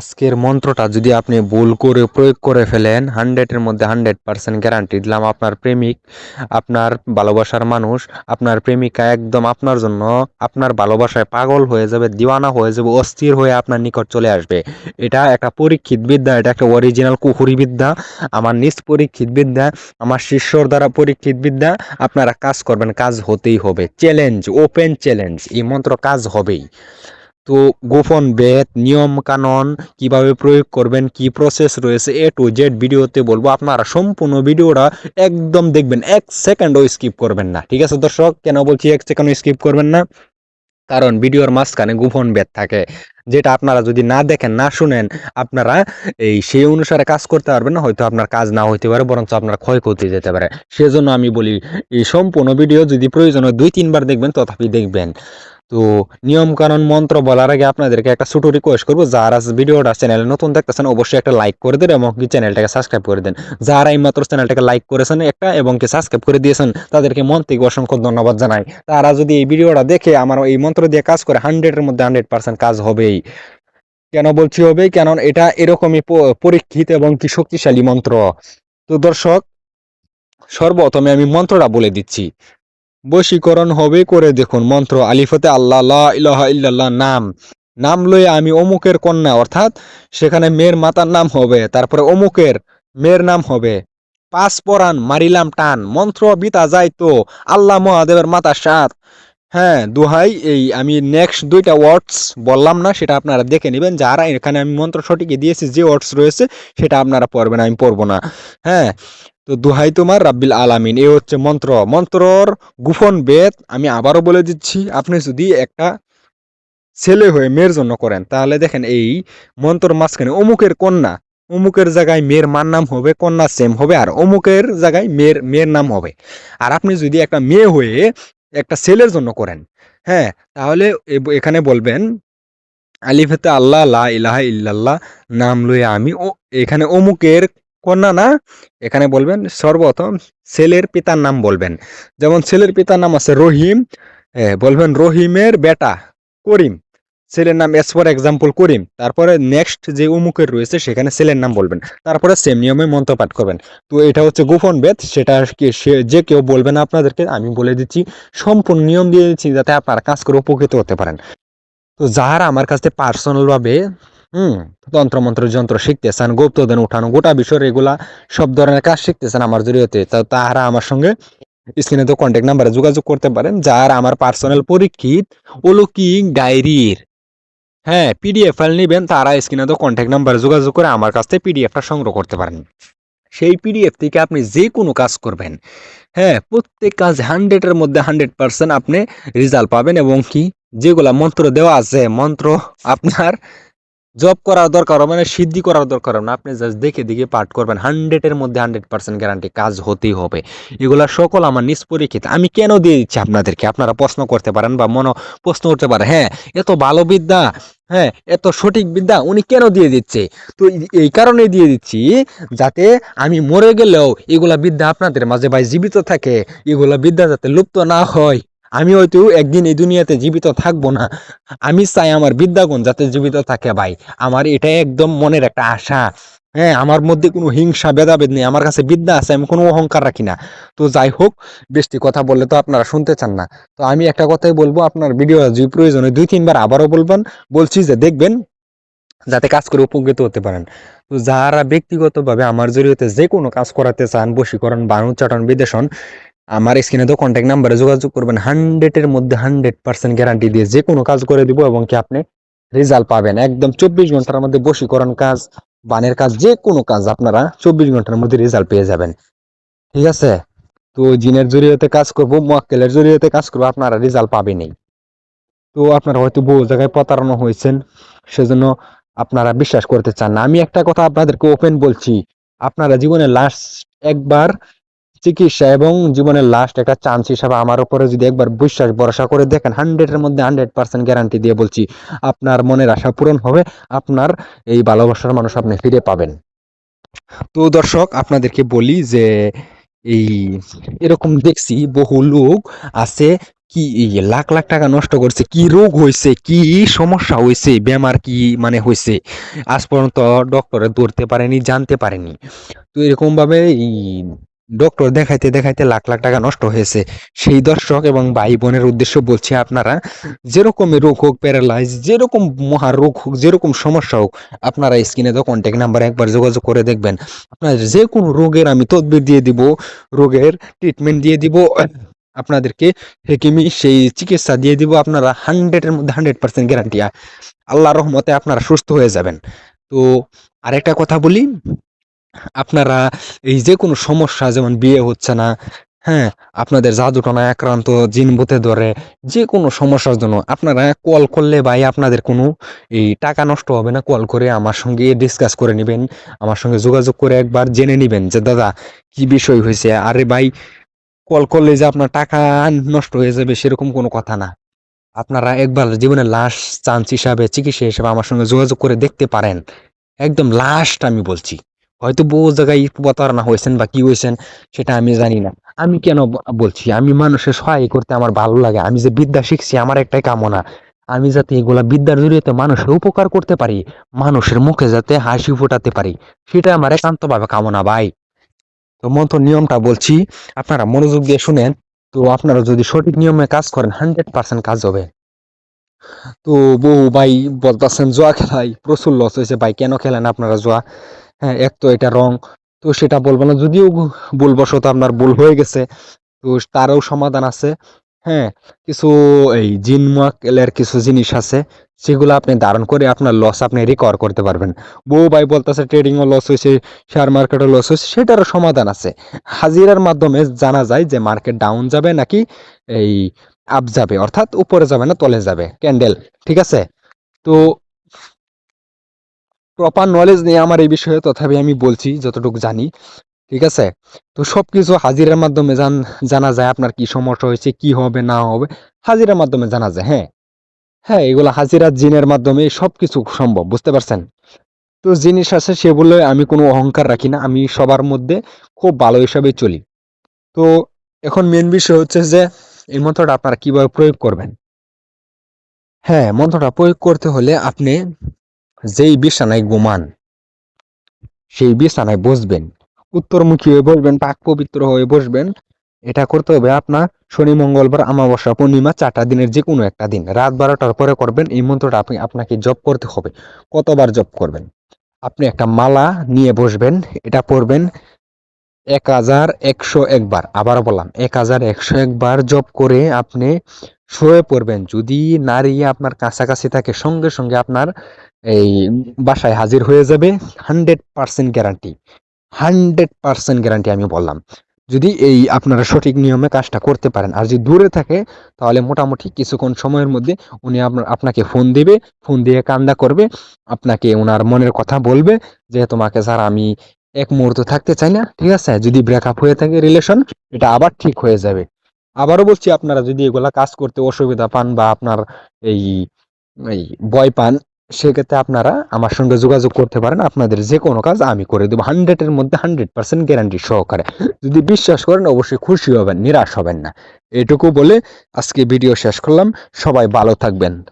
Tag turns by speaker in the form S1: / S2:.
S1: আজকের মন্ত্রটা যদি আপনি ভুল করে প্রয়োগ করে ফেলেন হান্ড্রেডের মধ্যে হান্ড্রেড পার্সেন্ট গ্যারান্টি দিলাম আপনার প্রেমিক, আপনার ভালোবাসার মানুষ, আপনার প্রেমিকা একদম আপনার জন্য আপনার ভালোবাসায় পাগল হয়ে যাবে, দিওয়ানা হয়ে যাবে, অস্থির হয়ে আপনার নিকট চলে আসবে। এটা একটা পরীক্ষিত বিদ্যা, এটা একটা অরিজিনাল কুকুরি বিদ্যা, আমার নিজ পরীক্ষিত বিদ্যা, আমার শিষ্যর দ্বারা পরীক্ষিত বিদ্যা, আপনারা কাজ করবেন, কাজ হতেই হবে। চ্যালেঞ্জ ওপেন চ্যালেঞ্জ এই মন্ত্র কাজ হবেই। তো গোপন বেদ, নিয়ম কানুন কীভাবে প্রয়োগ করবেন, কি প্রসেস রয়েছে এ টু জেড ভিডিওতে বলব। আপনারা সম্পূর্ণ ভিডিওটা একদম দেখবেন, এক সেকেন্ডও স্কিপ করবেন না। ঠিক আছে দর্শক? কেন বলছি এক সেকেন্ডও স্কিপ করবেন না? কারণ ভিডিওর মাঝখানে গোপন বেদ থাকে। যেটা আপনারা যদি না দেখেন, না শুনেন, আপনারা এই সেই অনুসারে কাজ করতে পারবেন না। হয়তো আপনার কাজ না হইতে পারে, বরঞ্চ আপনার ক্ষয়ক্ষতি যেতে পারে। সেজন্য আমি বলি, এই সম্পূর্ণ ভিডিও যদি প্রয়োজন হয়, দুই তিনবার দেখবেন, তথাপি দেখবেন। তো নিয়ম কানুন মন্ত্র বলার আগে আপনাদেরকে একটা ছোটো রিকোয়েস্ট করব। যারা ভিডিওটা চ্যানেলে নতুন দেখতেছেন, অবশ্যই একটা লাইক করে দেন এবং কি চ্যানেলটাকে সাবস্ক্রাইব করে দেন। যারা এই মাত্র চ্যানেলটাকে লাইক করেছেন একটা এবং কি সাবস্ক্রাইব করে দিয়েছেন, তাদেরকে মন থেকে অসংখ্য ধন্যবাদ জানাই। তারা যদি এই ভিডিওটা দেখে আমার এই মন্ত্র দিয়ে কাজ করে হান্ড্রেডের মধ্যে হান্ড্রেড পার্সেন্ট কাজ হবেই। কেন বলছি হবে কেন এটা এরকমই পরীক্ষিত এবং কি শক্তিশালী মন্ত্র। তো দর্শক, সর্বপ্রথমে আমি মন্ত্রটা বলে দিচ্ছি। বশীকরণ হবে করে দেখুন। মন্ত্র আলিফতে আল্লাহ ইলাহা ইল্লাল্লাহ, নাম। নাম লয়ে আমি অমুকের কন্যা, অর্থাৎ সেখানে মেয়ের মাতার নাম হবে, তারপরে অমুকের মেয়ের নাম হবে। পাঁচ পরাণ মারিলাম টান, মন্ত্র বিতা যায় তো, আল্লাহ মহাদেবের মাতা সাত। হ্যাঁ দুহাই, এই আমি নেক্সট দুইটা ওয়ার্ডস বললাম না, সেটা আপনারা দেখে নেবেন। যারা এখানে আমি মন্ত্র সঠিকে দিয়েছি, যে ওয়ার্ডস রয়েছে, সেটা আপনারা পড়বেন, আমি পড়ব না। হ্যাঁ তো দোহাই তোমার রাব্বিল আলামিন। এ হচ্ছে মন্ত্র। মন্ত্রর গুফন বেদ আমি আবারও বলে দিচ্ছি, আপনি যদি একটা ছেলে হয়ে মেয়ের জন্য করেন, তাহলে দেখেন এই মন্ত্রর মাঝখানে অমুকের কন্যা, অমুকের জায়গায় মেয়ের মার নাম হবে, কন্যা সেম হবে, আর অমুকের জায়গায় মেয়ের মেয়ের নাম হবে। আর আপনি যদি একটা মেয়ে হয়ে একটা ছেলের জন্য করেন হ্যাঁ তাহলে এখানে বলবেন আলিফেতে আল্লাহ, লা ইলাহা ইল্লাল্লাহ, নাম লয়ে আমি ও, এখানে অমুকের কন্যা না, এখানে বলবেন সর্বপ্রথম ছেলের পিতার নাম বলবেন। যেমন ছেলের পিতার নাম আছে রহিম বলবেন রহিমের বেটা করিম, ছেলের নাম এস ফর এক্সাম্পল করিম। তারপরে নেক্সট যে উমুকের রয়েছে সেখানে ছেলের নাম বলবেন। তারপরে সেম নিয়মে মন্ত্রপাঠ করবেন। তো এটা হচ্ছে গোপন বেদ, সেটা যে কেউ বলবে না আপনাদেরকে, আমি বলে দিচ্ছি, সম্পূর্ণ নিয়ম দিয়ে দিচ্ছি যাতে আপনারা কাজ করে উপকৃত হতে পারেন। তো যারা আমার কাছে পার্সোনাল ভাবে হুম, তন্ত্রমন্ত্র, যন্ত্র শিখতেছেন গুপ্তদান উঠানো, গোটা বিষয় এগুলা সব ধরনের কাজ শিখতেছেন আমার জড়িয়েতে তা তারা আমার সঙ্গে স্ক্রিনে তো কন্ট্যাক্ট নাম্বারে যোগাযোগ করতে পারেন, যারা আমার পার্সোনাল পরীক্ষিত অলৌকিক ডায়েরির হ্যাঁ পিডিএফ ফাইল নেবেন, তারা স্ক্রিনে তো কন্ট্যাক্ট নাম্বারে যোগাযোগ করে আমার কাছ থেকে পিডিএফটা সংগ্রহ করতে পারেন। সেই পিডিএফ থেকে আপনি যে কোনো কাজ করবেন হ্যাঁ প্রত্যেক কাজ হান্ড্রেডের মধ্যে হান্ড্রেড পার্সেন্ট আপনি রেজাল্ট পাবেন এবং কি, যেগুলা মন্ত্র দেওয়া আছে, মন্ত্র আপনার জব করার দরকার হবে সিদ্ধি করার দরকার হবে না। আপনি জাস্ট দেখে দেখে পাঠ করবেন। হান্ড্রেডের মধ্যে হান্ড্রেড পার্সেন্ট গ্যারান্টি কাজ হতেই হবে। এগুলা সকল আমার নিজ পরীক্ষিত। আমি কেন দিয়ে দিচ্ছি আপনাদেরকে? আপনারা প্রশ্ন করতে পারেন বা মনে প্রশ্ন করতে পারেন হ্যাঁ এত ভালো বিদ্যা হ্যাঁ এত সঠিক বিদ্যা, উনি কেন দিয়ে দিচ্ছে? তো এই কারণে দিয়ে দিচ্ছি যাতে আমি মরে গেলেও এগুলা বিদ্যা আপনাদের মাঝে ভাই জীবিত থাকে। এগুলা বিদ্যা যাতে লুপ্ত না হয়। আমি হয়তো একদিন এই দুনিয়াতে জীবিত থাকব না। আমি চাই আমার বিদ্যাগুণ যাতে জীবিত থাকে ভাই। আমার এটা একদম মনের একটা আশা। হ্যাঁ আমার মধ্যে কোনো হিংসা, ভেদাভেদ নেই। আমার কাছে বিদ্যা আছে, আমি কোনো অহংকার রাখি না। তো যাই হোক বেশি কথা বললে তো আপনারা শুনতে চান না। তো আমি একটা কথাই বলব, আপনার ভিডিও যদি প্রয়োজনে দুই, তিনবার আবারও বলবেন। বলছি যে দেখবেন, যাতে কাজ করে উপকৃত হতে পারেন। তো যারা ব্যক্তিগতভাবে আমার জড়িয়েতে যে কোনো কাজ করাতে চান, বশীকরণ বা উচ্চাটন বিদেশন আমার স্ক্রিনে তো কন্ট্যাক্ট নাম্বারে যোগাযোগ করবেন। হান্ড্রেডের মধ্যে হান্ড্রেড পার্সেন্ট গ্যারান্টি দিয়ে যে কোনো কাজ করে দিব এবং কি আপনি রেজাল্ট পাবেন। একদম চব্বিশ ঘণ্টার মধ্যে বশীকরণ কাজ, বানের কাজ, যে কোনো কাজ আপনারা চব্বিশ ঘণ্টার মধ্যে রেজাল্ট পেয়ে যাবেন। ঠিক আছে? তো জিনের জড়িয়েতে কাজ করব, মোয়াক্কেলের জড়িয়েতে কাজ করব, আপনারা রেজাল্ট পাবেনই। তো আপনারা হয়তো বহু জায়গায় প্রতারণা হয়েছেন, সেজন্য আপনারা বিশ্বাস করতে চান না। আমি একটা কথা আপনাদেরকে ওপেন বলছি। আপনারা জীবনে লাস্ট একবার চিকিৎসা এবং জীবনের লাস্ট একটা চান্স হিসাবে আমার উপরে যদি একবার বিশ্বাস, ভরসা করে দেখেন হান্ড্রেডের মধ্যে হান্ড্রেড পার্সেন্ট গ্যারান্টি দিয়ে বলছি, আপনার মনের আশা পূরণ হবে, আপনার এই ভালোবাসার মানুষ আপনি ফিরে পাবেন। তো দর্শক, আপনাদেরকে বলি যে এই এরকম দেখছি বহু লোক আছে, কি লাখ লাখ টাকা নষ্ট করছে, কি রোগ হয়েছে, কি সমস্যা হয়েছে, বেমার কি মানে হয়েছে, আজ পর্যন্ত ডক্টরে ধরতে পারেনি, জানতে পারেনি। তো এরকম ভাবে এই ডক্টর দেখাইতে দেখাইতে লাখ লাখ টাকা নষ্ট হয়েছে। সেই দর্শক এবং ভাই বোনের উদ্দেশ্য বলছি আপনারা যেরকমই রোগ হোক প্যারালাইজ যেরকম মহা রোগ হোক, যেরকম সমস্যা হোক, আপনারা স্ক্রিনে তো কন্ট্যাক্ট নাম্বার একবার যোগাযোগ করে দেখবেন। আপনার যে কোনো রোগের আমি তদবির দিয়ে দিব, রোগের ট্রিটমেন্ট দিয়ে দিব, আপনাদেরকে হেকিমি সেই চিকিৎসা দিয়ে দিব, আপনারা হান্ড্রেডের মধ্যে হান্ড্রেড পার্সেন্ট গ্যারান্টি আল্লাহ রহমতে আপনারা সুস্থ হয়ে যাবেন। তো আরেকটা কথা বলি আপনারা এই যে কোনো সমস্যা, যেমন বিয়ে হচ্ছে না হ্যাঁ আপনাদের জাদুটনা আক্রান্ত, জিন বুতে ধরে, যে কোনো সমস্যার জন্য আপনারা কল করলে ভাই আপনাদের কোনো এই টাকা নষ্ট হবে না, কল করে আমার সঙ্গে ডিসকাস করে নেবেন, আমার সঙ্গে যোগাযোগ করে একবার জেনে নেবেন যে, দাদা, কি বিষয় হয়েছে? আরে ভাই, কল করলে যে আপনার টাকা নষ্ট হয়ে যাবে সেরকম কোনো কথা না। আপনারা একবার জীবনের লাস্ট চান্স হিসাবে, চিকিৎসা হিসাবে আমার সঙ্গে যোগাযোগ করে দেখতে পারেন। একদম লাস্ট আমি বলছি। হয়তো বহু জায়গায় প্রতারণা হয়েছেন বা কি হয়েছেন, সেটা আমি জানি না। আমি কেন বলছি? আমি মানুষের সহায় করতে আমার ভালো লাগে। আমি যে বিদ্যা শিখছি, আমার একটাই কামনা। আমি যাতে এগুলা বিদ্যার জড়িয়ে মানুষের উপকার করতে পারি, মানুষের মুখে যাতে হাসি ফোটাতে পারি, সেটা আমার একান্তভাবে কামনা ভাই। তো মতো নিয়মটা বলছি, আপনারা মনোযোগ দিয়ে শুনেন। তো আপনারা যদি সঠিক নিয়মে কাজ করেন, হান্ড্রেড পার্সেন্ট কাজ হবে। তো বউ ভাই বলতেছেন, জোয়া খেলাই, প্রচুর লস হয়েছে ভাই। কেন খেলেন আপনারা জুয়া? হ্যাঁ এক তো এটা রং, তো সেটা বলব না। যদিও ভুলবশত আপনার ভুল হয়ে গেছে, তো তারও সমাধান আছে। হ্যাঁ কিছু এই জিন মুয়াক্কেলের কিছু জিনিস আছে, সেগুলো আপনি ধারণ করে আপনার লস আপনি রিকভার করতে পারবেন। বউ ভাই বলতেছে ট্রেডিংও লস হয়েছে শেয়ার মার্কেটও লস হয়েছে, সেটারও সমাধান আছে। হাজিরার মাধ্যমে জানা যায় যে মার্কেট ডাউন যাবে নাকি এই আপ যাবে, অর্থাৎ উপরে যাবে না, তলে যাবে। ক্যান্ডেল ঠিক আছে? তো প্রপার নলেজ নেই আমার এই বিষয়ে তথাপি আমি বলছি, যতটুকু জানি, ঠিক আছে? তো সবকিছু হাজিরার মাধ্যমে জান, জানা যায় আপনার কি সমস্যা হয়েছে, কি হবে, না হবে, হাজিরার মাধ্যমে জানা যায় হ্যাঁ? হ্যাঁ এগুলো হাজিরা জিনের মাধ্যমে সবকিছু সম্ভব, বুঝতে পারছেন? তো জিনিস আছে সেগুলো আমি কোনো অহংকার রাখি না, আমি সবার মধ্যে খুব ভালো হিসাবে চলি। তো এখন মেন বিষয় হচ্ছে যে, এই মন্ত্রটা আপনারা কীভাবে প্রয়োগ করবেন? হ্যাঁ মন্ত্রটা প্রয়োগ করতে হলে আপনি যেই বিছানায় ঘুমান, সেই বিছানায় বসবেন। উত্তরমুখী হয়ে বসবেন, পাক পবিত্র হয়ে বসবেন। এটা করতে হবে আপনার শনি, মঙ্গলবার আমাবস্যা পূর্ণিমা, চারটা দিনের যে কোনো একটা দিন। রাত বারোটার পরে করবেন, এই মন্ত্রটা আপনি, আপনাকে জপ করতে হবে। কতবার জপ করবেন? আপনি একটা মালা নিয়ে বসবেন, এটা পড়বেন, এক হাজার একশো একবার আবারও বললাম, এক হাজার একশো একবার জপ করে আপনি শুয়ে পড়বেন। যদি নারী আপনার কাছাকাছি থাকে, সঙ্গে সঙ্গে আপনার এই বাসায় হাজির হয়ে যাবে hundred percent guarantee hundred percent guarantee আমি বললাম। যদি এই আপনারা সঠিক নিয়মে কাজটা করতে পারেন, আর যদি দূরে থাকে, তাহলে মোটামুটি কিছুক্ষণ সময়ের মধ্যে উনি আপনার, আপনাকে ফোন দিবে ফোন দিয়ে কান্দা করবে, আপনাকে ওনার মনের কথা বলবে যে, তোমাকে স্যার, আমি এক মুহূর্ত থাকতে চাই না, ঠিক আছে? যদি ব্রেকআপ হয়ে থাকে রিলেশন এটা আবার ঠিক হয়ে যাবে। আবারও বলছি, আপনারা যদি এগুলা কাজ করতে অসুবিধা পান বা আপনার এই ভয় পান সেক্ষেত্রে আপনারা আমার সঙ্গে যোগাযোগ করতে পারেন। আপনাদের যে কোনো কাজ আমি করে দেবো। হান্ড্রেডের মধ্যে হান্ড্রেড পার্সেন্ট গ্যারান্টি সহকারে। যদি বিশ্বাস করেন, অবশ্যই খুশি হবেন, নিরাশ হবেন না। এটুকু বলে আজকে ভিডিও শেষ করলাম। সবাই ভালো থাকবেন।